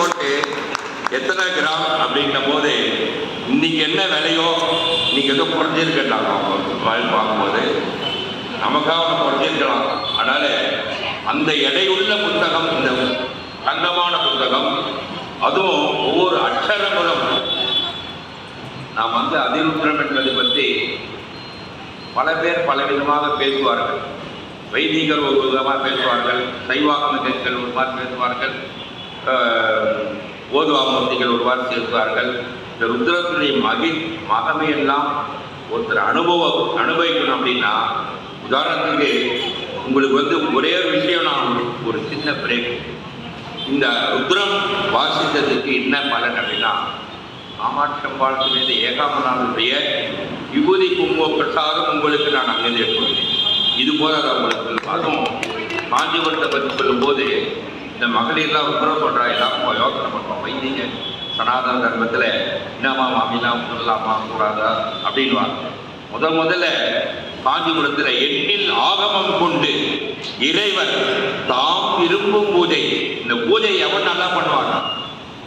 போட்டு எத்தனை கிராம் அப்படிங்கிற போது இன்னைக்கு என்ன விலையோ இன்னைக்கு ஏதோ குறைஞ்சிருக்கட்டாங்க அவங்க பார்க்கும்போது நமக்காக ஒன்று குறைஞ்சிருக்கலாம். அதனால அந்த எடையுள்ள புத்தகம் இந்த தங்கமான புத்தகம் அதுவும் ஒவ்வொரு அக்ஷரங்களும் நாம் வந்து அதிருத்திரம் என்பதை பற்றி பல பேர் பல விதமாக பேசுவார்கள். வைதிகர் ஒரு விதமாக பேசுவார்கள். சைவாகமர்கள் ஒரு மாதிரி பேசுவார்கள். ஓதுவாமூர்த்திகள் ஒரு மாதிரி பேசுவார்கள் இந்த ருத்ரத்தினுடைய மகி மகமையெல்லாம் ஒருத்தர் அனுபவம் அனுபவிக்கணும் அப்படின்னா உதாரணத்துக்கு உங்களுக்கு வந்து ஒரே ஒரு விஷயம் நான் ஒரு- சின்ன பிரேக். இந்த ருத்ரம் வாசித்ததுக்கு என்ன பலன் அப்படின்னா காமாட்சம்பாளுக்கு மீது ஏகாமனாளுடைய விபூதி குங்கும பிரசாதம் உங்களுக்கு நான் அங்கே ஏற்படுத்தேன் இது போல அது உங்களுக்கு அதுவும் காஞ்சிபுரத்தை பற்றி சொல்லும்போது இந்த மகளிர்லாம் ருத்ரம் பண்ணுறா எல்லாரும் யோசனை பண்ணுறோம் வைத்தீங்க சனாதன தர்மத்தில் என்னம்மா மாமிலாம் சொல்லலாமா கூடாதா? அப்படின்வாங்க முதல் முதல்ல காஞ்சிபுரத்தில் எண்ணில் ஆகமம் கொண்டு இறைவன் தாம் விரும்பும் பூஜை. இந்த பூஜை எவன் நல்லா பண்ணுவானா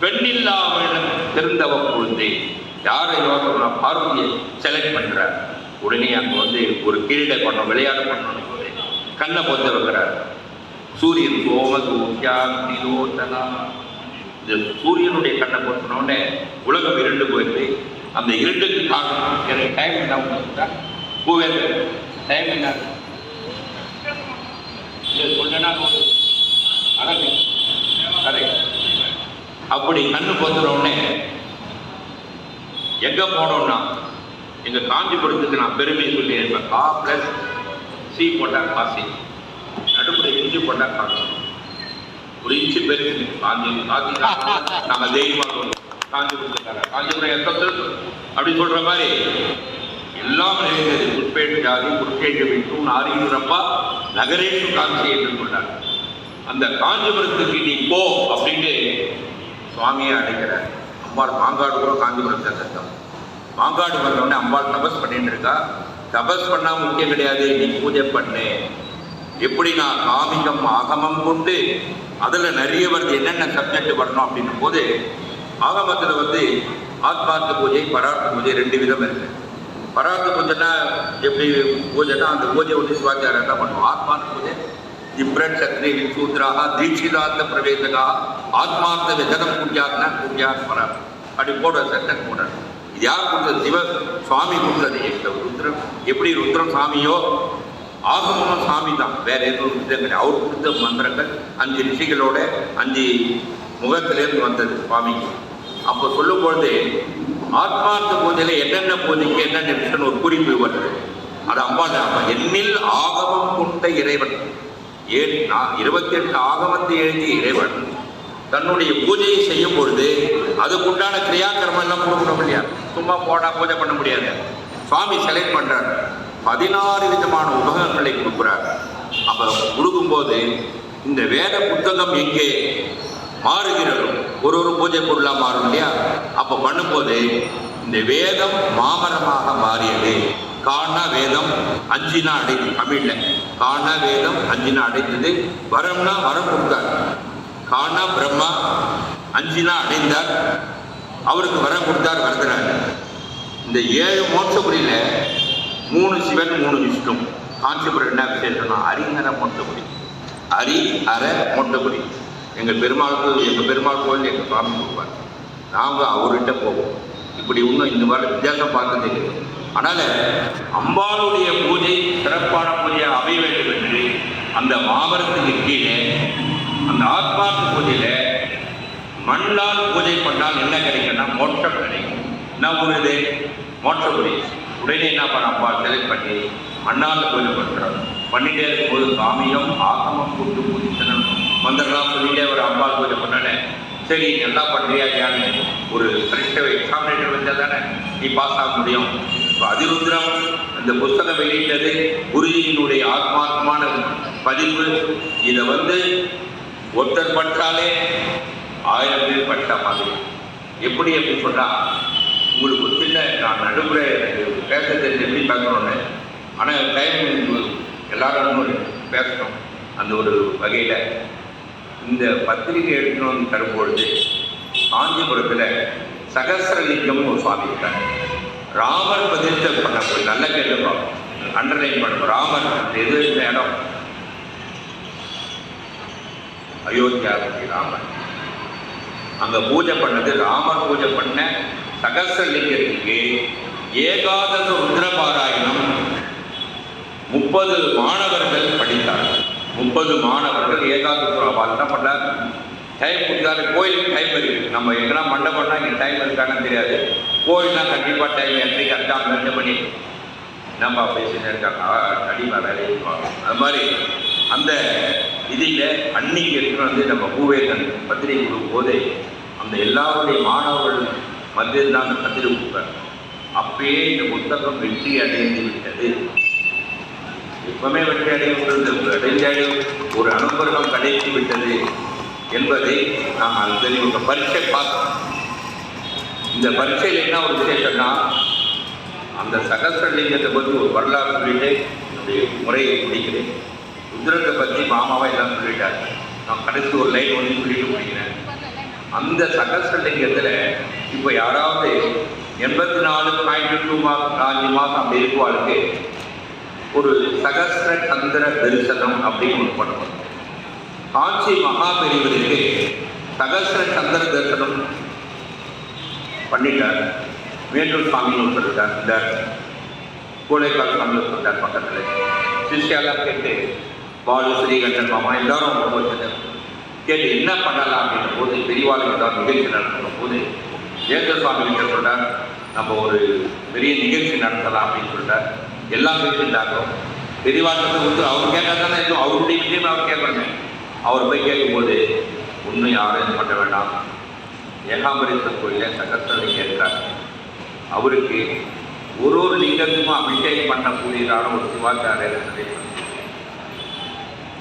பெண்ணில்லாமல் திருந்தவ பொழுது யாரை யோசனை பார்வையை செலக்ட் பண்ணுறார் உடனே அங்கே வந்து ஒரு கிரீடை பண்ணோம் விளையாட பண்ணணும். கண்ணை பொத்த வைக்கிறார். சூரியன் சோம இந்த சூரியனுடைய கண்ணை பொத்தினோடனே உலகம் இருண்டு போயிட்டு அந்த இருட்டுக்கு காரணம். எனக்கு டைம் என்ன உங்களுக்கு பூவேந்தர் டைம் என்ன சொன்னா அப்படி கண்ணு பொத்துற எங்க போனோம்னா எங்க காஞ்சிபுரத்துக்கு நான் பெருமை சொல்லி இருப்பேன் கா பிளஸ் சி போட்டா காசி நடுமுறை இஞ்சி போட்டா காசி ஒரு இன்ச்சு பெருசு காஞ்சி காஞ்சி நாங்க தைரியமா காஞ்சிபுரம் காஞ்சிபுரம் எந்த அப்படின்னு அப்படி சொல்ற மாதிரி எல்லாம் நிறைந்தது முற்பேட்டு ஜாதி முற்பேட்டு விட்டும் நாரியூரப்பா நகரேஷு காட்சி என்று சொன்னார். அந்த காஞ்சிபுரத்துக்கு நீ போ அப்படின்னு சுவாமியை அடைக்கிறார் அம்பாள் மாங்காடு கூட காஞ்சிபுரம் சத்தம் மாங்காடு வந்தோடனே அம்பாள் தபஸ் பண்ணிட்டு இருக்கா. தபஸ் பண்ணா முக்கியம் கிடையாது. நீ பூஜை பண்ணு. எப்படி நான் காமிகம் ஆகமம் கொண்டு அதில் நிறைய வருது என்னென்ன சப்ஜெக்ட் வரணும் அப்படின்னும் போது ஆகமத்தில் வந்து ஆத்மார்த்த பூஜை பரார்த்த பூஜை ரெண்டு விதம் இருக்கு. பரார்த்த பூஜைனா எப்படி பூஜைனா அந்த பூஜை வந்து சிவாச்சாரம் தான் பண்ணுவோம் ஆத்மார்த்த பூஜை. திப்ரட் சத்ரி விசூத்ராக தீட்சிதார்த்த பிரவேசகா ஆத்மார்த்த விதகம் பூஜாத்னா பூஜா பரார் அப்படி போடுற சட்டம் போடுறாரு இது யார் கொடுத்தது? சிவ சுவாமி கொடுத்தது. ருத்ரம் எப்படி ருத்ரம் சாமியோ ஆகமமும் சாமி தான் வேற எதுவும் விதம் கிடையாது. அவர் கொடுத்த மந்திரங்கள் அஞ்சு ரிஷிகளோட அஞ்சு முகத்திலேருந்து வந்தது சுவாமிக்கு. அப்போ சொல்லும் பொழுது ஆத்மார்த்த பூஜையில் என்னென்ன பூஜைக்கு என்னென்ன விஷயம் ஒரு குறிப்பு வருது. அது அம்பா தான். எண்ணில் ஆகமம் கொண்ட இறைவன். ஏன் நான் இருபத்தி எட்டு ஆகமத்தை எழுதிய இறைவன் தன்னுடைய பூஜையை செய்யும் பொழுது அதுக்குண்டான கிரியாக்கிரமெல்லாம் கொடுக்கணும் இல்லையா? சும்மா போடா பூஜை பண்ண முடியாது. சுவாமி செலக்ட் பண்ணுறாரு பதினாறு விதமான உபகங்களை கொடுக்குறார் அப்ப கொடுக்கும்போது இந்த வேத புத்தகம் எங்கே மாறுகிறதோ? ஒரு ஒரு பூஜை பொருளாக மாறும் இல்லையா? அப்போ பண்ணும்போது இந்த வேதம் மாமரமாக மாறியது. காண வேதம் அஞ்சினா அடைத்து தமிழ்ல காண வேதம் அஞ்சினா அடைத்தது வரம்னா வரம் கொடுத்தார். காண பிரம்மா அஞ்சினா அடைந்தார். அவருக்கு வரம் கொடுத்தார் வரதுனார் இந்த ஏழு மோட்சபுரியில மூணு சிவன் மூணு விஷ்ணு. காஞ்சிபுரம் என்ன விசேஷம்னா அரிஹர மொட்டைக்குடி. அரி ஹர மொட்டைக்குடி. எங்கள் பெருமாளுக்கு எங்கள் பெருமாள் கோயில் எங்கள் சுவாமி கொடுப்பார். நாங்கள் அவர்கிட்ட போவோம். இப்படி இன்னும் இந்த மாதிரி வித்தியாசம் பார்க்க இல்லை. அதனால் அம்பாளுடைய பூஜை சிறப்பான பூஜையை அமைய வேண்டும் என்று அந்த மாபரத்துக்கு கீழே அந்த ஆத்மார்த்த பூஜையில் மண்ணால் பூஜை பண்ணால் என்ன கிடைக்கும்னா மோட்சம் கிடைக்கும். என்ன ஊர் இது? பூஜை உடனே என்ன பண்ணப்பா செலக்ட் பண்ணி மண்ணால் கோயில் பண்ணுறோம் பண்ணிட்டே இருக்கும்போது காமியம் ஆகமம் கூட்டு புதித்தனம் மந்திரம்லாம் சொல்லிட்டே ஒரு அம்பா கோயில் பண்ணனே சரி நல்லா பண்ணுறியா ஒரு பரீட்சை எக்ஸாமினேட்டர் வந்தால் தானே நீ பாஸ் ஆக முடியும். இப்போ அதிருத்ரம் அந்த புஸ்தகம் வெளியிட்டது குருஜியினுடைய ஆத்மார்த்தமான பதிவு. இதை வந்து ஒருத்தர் பற்றாலே ஆயிரம் பேர் பட்ட மாதிரி. எப்படி எப்படி சொன்னால் உங்களுக்கு ஒரு சின்ன நான் நடுமுறை எனக்கு பேச தெரிஞ்ச எப்படி பேசணும்னு ஆனால் டைம் எல்லாரும் பேசணும் அந்த ஒரு வகையில். இந்த பத்திரிகை எடுக்கணும்னு தரும்பொழுது காஞ்சிபுரத்தில் சகசிரலிங்கம்னு ஒரு சுவாமி இருக்கார். ராமர் பண்ண ஒரு நல்ல கேட்டுக்கோ அண்டர்லைன் பண்ணும் ராமர் எது இந்த இடம் அயோத்தியா ராமர். அங்கே பூஜை பண்ணது ராமர் பூஜை பண்ண சகசிரலிங்கத்துக்கு ஏகாதச ருத்ரபாராயணம் முப்பது மாணவர்கள் படித்தார்கள் முப்பது மாணவர்கள் ஏகாதச என்ன பண்ணார்? டைம் கொடுத்தாரு. கோயிலுக்கு டைம் இருக்கு. நம்ம எங்கன்னா மண்டபம்னா இங்கே டைம் இருக்கான்னு தெரியாது. கோயில்னா கண்டிப்பாக டைம் என்ட்ரி கரெக்டாக ரெண்டு மணி நம்ம பேசிட்டு இருக்காங்க. அடிமை வேலை இருப்பாங்க அது மாதிரி அந்த இதில் அன்னைக்கு எடுத்துகிட்டு வந்து நம்ம பூவேதன் பத்திரிகை கொடுக்கும் போதே அந்த எல்லாருடைய மாணவர்கள் மத்தியில் தான் அந்த பத்திரிகை கொடுப்பார் அப்பயே இந்த புத்தகம் வெற்றி அடைந்து விட்டது எப்பவுமே வெற்றி அடைவது அடைஞ்சாலும் ஒரு அனுபவம் கிடைத்து விட்டது என்பதை நாம் அந்த தெரியும் பரீட்சை பார்க்கணும். இந்த பரீட்சையில் என்ன ஒரு விசேஷம்னா அந்த சகசிரலிங்கத்தை பற்றி ஒரு வரலாறு சொல்லிட்டு என்னுடைய முறையை முடிக்கிறேன். ருத்ரத்தை பற்றி மாமாவை எல்லாம் சொல்லிட்டார். நான் கடைசி ஒரு லைன் ஒன்று சொல்லிட்டு முடிக்கிறேன். அந்த சகசிரலிங்கத்தில் இப்போ யாராவது எண்பத்தி நாலு பாயிண்ட் டூ மார்க் நாலு மாதம் அப்படி இருக்குவாளுக்கு ஒரு சகஸ்ர சந்திர தரிசனம் அப்படின்னு ஒன்று பண்ணுவோம் காஞ்சி மகாபெரிவருக்கு சகஸ்ர சந்திர தரிசனம் பண்ணிட்டார். வேண்டூர் சுவாமின்னு ஒருத்தர் இருக்கார். இந்த கோழைக்கால் சாமி ஒருத்தர் பக்கத்தில். சிஷ்யாலாம் கேட்டு பாலு ஸ்ரீகண்டன் மாமா எல்லாரும் ரொம்ப கேட்டு என்ன பண்ணலாம் அப்படின்ற போது பெரியவாளுக்கு தான் நிகழ்ச்சி நடத்துகிற போது ஏக சுவாமி கிட்ட நம்ம ஒரு பெரிய நிகழ்ச்சி நடத்தலாம் அப்படின்னு சொல்லிட்டார். எல்லாம் பேசிட்டாங்க பெரியவாளுக்கு வந்து அவர் கேட்டால் தானே அவருடைய விஷயம் அவர் கேட்கணுமே. அவர் போய் கேட்கும்போது ஒன்றும் யாரும் இது பண்ண வேண்டாம். ஏகாம்பரேஸ்வரர் கோயிலில் சகஸ்தரை கேட்கிறார் அவருக்கு ஒரு ஒரு லிங்கத்துக்கும் அபிஷேகம் பண்ணக்கூடியதான ஒரு சிவாச்சாரியர்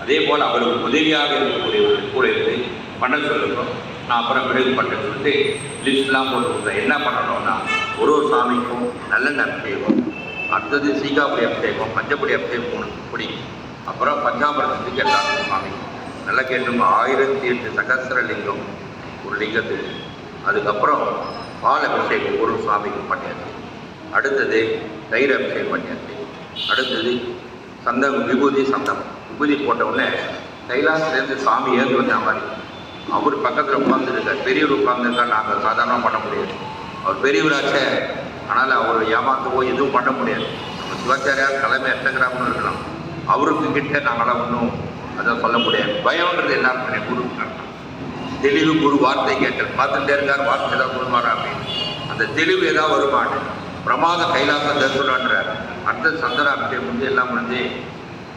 அதே போல் அவருக்கு உதவியாக இருக்கக்கூடிய ஒரு கூட இருந்து பண்ண சொல்லுங்கள் நான் அப்புறம் பிறகு பண்ண சொல்லிட்டு லிஸ்ட்லாம் போட்டு கொடுத்தேன். என்ன பண்ணணும்னா ஒரு ஒரு சாமிக்கும் நல்லெண்ணெய் அபிஷேகம். அடுத்தது சீகாபுரி அபிஷேகம் பஞ்சபுடி அபிஷேகம் மூணு பொடி. அப்புறம் பஞ்சாமிரதத்துக்கு எல்லாருக்கும் சாமி. நல்லா கேட்டும்? ஆயிரத்தி எட்டு சகசர லிங்கம் ஒரு லிங்கத்துக்கு. அதுக்கப்புறம் பால் அபிஷேகம் ஒரு சாமிக்கு பண்ணியாச்சு. அடுத்தது தயிர் அபிஷேகம் பண்ணியாச்சு. அடுத்தது சந்தம் விபூதி சந்தம். விபூதி போட்ட உடனே கைலாசிலேருந்து சாமி ஏந்து வந்த மாதிரி. அவர் பக்கத்தில் உட்காந்துருக்கார் பெரியவர் உட்காந்துருக்கார் நாங்கள் சாதாரணமாக பண்ண முடியாது. அவர் பெரியவராச்சே ஆனால் அவர் ஏமாத்தவோ எதுவும் பண்ண முடியாது. நம்ம சிவாச்சாரியார் தலைமை எட்டகிராமம் இருக்கலாம். அவருக்கு கிட்ட நாங்களாம் ஒன்றும் அதை சொல்ல முடியாது. பயம்ன்றது எல்லாருமே குரு தெளிவு குரு வார்த்தை கேட்டல். பார்த்துட்டே இருக்கார் வார்த்தை ஏதாவது சொல்லுவாரா அப்படின்னு. அந்த தெளிவு ஏதாவது வருமானு பிரமாத கைலாச தரிசனன்றார் அடுத்த சந்தனாபிஷேகம் வந்து எல்லாம் முடிஞ்சு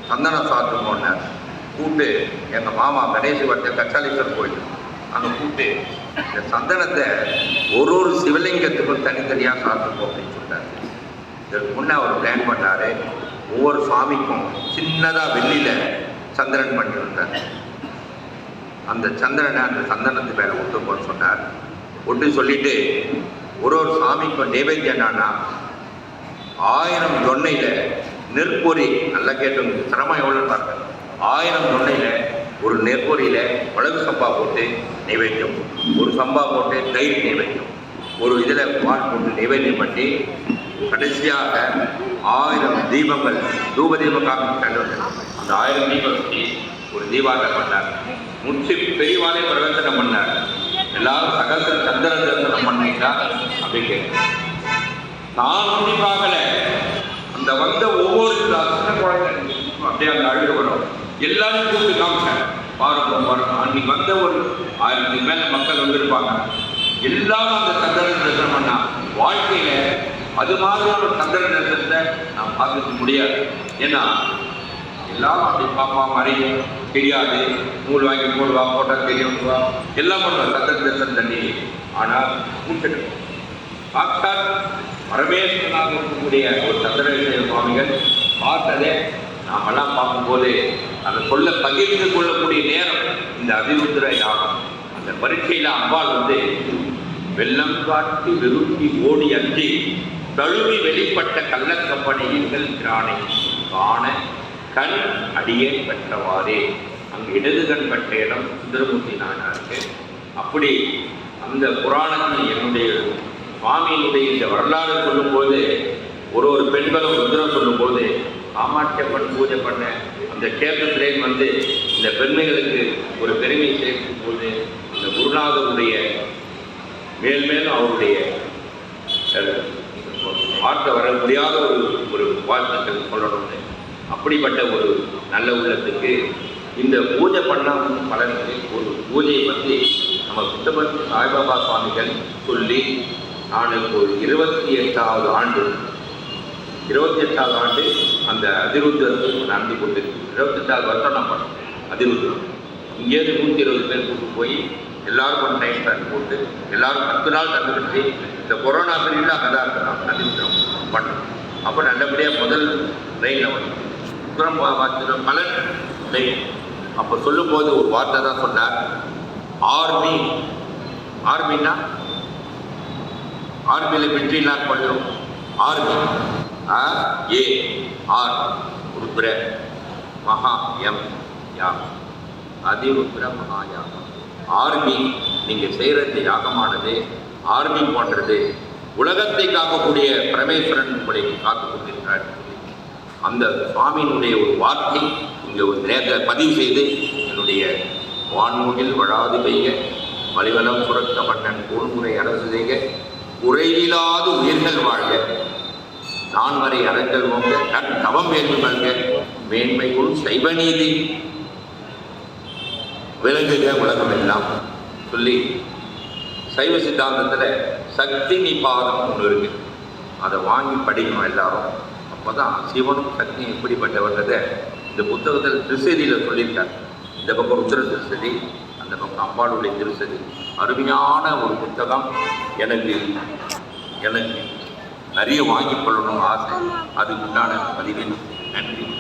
சந்தன சாத்து போனார் கூப்பிட்டு எங்கள் மாமா கணேசி வந்த கச்சாலீஸ்வரர் கோயில். அங்கே கூப்பிட்டு இந்த சந்தனத்தை ஒரு ஒரு சிவலிங்கத்துக்கும் தனித்தனியாக சாப்பிட்டுப்போம் அப்படின்னு சொல்லிட்டாரு இதற்கு முன்னே அவர் பிளான் பண்ணார். ஒவ்வொரு சாமிக்கும் சின்னதாக வெள்ளியில் சந்திரன் பண்ணியிருந்தார். அந்த சந்திரனை அந்த சந்தனத்து மேலே ஒட்டுப்போன்னு சொன்னார். ஒட்டு சொல்லிட்டு ஒரு ஒரு சாமிக்கும் நைவேத்தியம் என்னன்னா ஆயிரம் தொன்னையில் நெற்பொறி நல்லா கேட்டு சிரமம் எவ்வளோன்னு பார்க்கணும் ஆயிரம் தொன்னையில் ஒரு நெற்பொரியில் மிளகு சம்பா போட்டு நைவேத்தியம். ஒரு சம்பா போட்டு தயிர் நைவேத்தியம். ஒரு இதில் பால் போட்டு நைவேத்தியம் பண்ணி கடைசியாக ஆயிரம் தீபங்கள் தூப தீபம் காமிச்சாங்க அந்த ஆயிரம் தீபம் வச்சு ஒரு தீபாரம் பண்ணார். முச்சி பெரியவாளே பிரவர்த்தனம் பண்ணார். எல்லாரும் சகசர சந்திர தரிசனம் பண்ணீங்களா? அப்படின்னு கேட்டேன். நான் ஒன்றும் பார்க்கல அந்த வந்த ஒவ்வொரு சின்ன குழந்தை அப்படியே அந்த அழுக எல்லாரும் கூப்பிட்டு காமிச்சாங்க. பாருங்க பாருங்க. அன்னைக்கு வந்த ஒரு ஆயிரத்துக்கு மேல மக்கள் வந்திருப்பாங்க. எல்லாரும் அந்த சந்திர தரிசனம் பண்ணா வாழ்க்கையில அது மாதிரியான ஒரு சந்திர நிறுத்தத்தை நான் பார்த்துக்க முடியாது. ஏன்னா எல்லாரும் அப்படி பாப்பா மாதிரி தெரியாது. நூல் வாங்கி போடுவா போட்டால் தெரியும் எல்லாம் பண்ணுவா சந்திர நிறுத்தம் தண்ணி. ஆனால் கூப்பிட்டு சாட்சாத் பரமேஸ்வரனாக இருக்கக்கூடிய ஒரு சந்திரசேகர சுவாமிகள் பார்த்ததே நாமெல்லாம் பார்க்கும்போது அதை சொல்ல பகிர்ந்து கொள்ளக்கூடிய நேரம் இந்த அதிருத்ர யாகம் அந்த பரீட்சையில் அம்பாள் வந்து வெள்ளம் காட்டி விரும்பி ஓடி அஞ்சி தழுவி வெளிப்பட்ட கள்ளக்கப்பனை எங்கள் திராணை காண கண் அடியே பெற்றவாறே. அங்கு இடது கண் பெற்ற இடம் சுந்தரமூர்த்தி நாயனாருக்கு அப்படி அந்த புராணத்தில் என்னுடைய சுவாமியினுடைய இந்த வரலாறு சொல்லும்போது ஒரு ஒரு பெண்களும் சுந்தரம் சொல்லும்போது காமாட்சியப்பன் பூஜை பண்ண அந்த கேத்திரத்திலே வந்து இந்த பெண்மைகளுக்கு ஒரு பெருமை சேர்க்கும் போது இந்த குருநாதருடைய மேல் மேலும் அவருடைய அஹ், வார்த்தை வர முடியாத ஒரு ஒரு வாழ்த்துக்கள் சொல்லணும்னு அப்படிப்பட்ட ஒரு நல்ல உள்ளத்துக்கு இந்த பூஜை பண்ணாமல் பலன்களை ஒரு பூஜையை பற்றி நம்ம புத்தபர்த்தி சாய்பாபா சுவாமிகள் சொல்லி நான் இப்போ ஒரு இருபத்தி எட்டாவது ஆண்டு இருபத்தி எட்டாவது ஆண்டு அந்த அதிருத்தம் நடந்து கொண்டிருக்கு இருபத்தி எட்டாவது வருஷம் நான் பண்ணோம் அதிருத்தம் இங்கேருந்து நூற்றி இருபது பேர் கூட்டு போய் எல்லாருக்கும் டைம் பேக் போட்டு எல்லாரும் பத்து நாள் கண்டுபிடிச்சி இந்த கொரோனா பீரியடில் அங்கே தான் இருக்கிறோம் அதிருத்தம் பண்ணோம் அப்போ நல்லபடியாக முதல் ட்ரெயினில் வந்தோம். அப்புறம் பார்த்துற பலன் ட்ரெயின் அப்போ சொல்லும்போது ஒரு வார்த்தை தான் சொன்னார். ஆர்மி ஆர்மின்னா ஆர்மியில் வெற்றிலாம் பண்ணுறோம் ஆர்மி ஆ ஏ ஆர் ருத்ர மகா எம் யாம் அதி ருத்ர மகா யாகம். ஆர்மி நீங்கள் செய்கிற இந்த யாகமானது ஆர்மி போன்றது உலகத்தை காக்கக்கூடிய பரமேஸ்வரன் உங்களை காத்துக் கொண்டிருக்கிறார் அந்த சுவாமியினுடைய ஒரு வார்த்தை இங்கே ஒரு நேரத்தில் பதிவு செய்து என்னுடைய வான்மூகில் வழாது பெய்ய மலிவலம் சுரக்க மன்னன் கூழ்முறை அரசு செய்க குறைவிலாது உயிர்கள் வாழ்க நான் வரை அறங்கள் ஓங்க நன் தவம் வேண்டும் மேன்மைக்குள் சைவ நீதி. விளங்குக உலகம் எல்லாம். சொல்லி சைவ சித்தாந்தத்தில் சக்தி நிபாதம் ஒன்று இருக்கு. அதை வாங்கி படிக்கணும் எல்லாரும். அப்போ தான் சிவனும் சக்தி எப்படிப்பட்டவர்ன்றதை இந்த புத்தகத்தில் திருசதியில் சொல்லியிருக்கார். இந்த பக்கம் ருத்ர திருசதி அந்த பக்கம் அம்பாளுடைய திருசதி அருமையான ஒரு புத்தகம். எனக்கு எனக்கு நிறைய வாங்கிக் கொள்ளணும் ஆசை. அதுக்குண்டான பதிவின் நன்றி.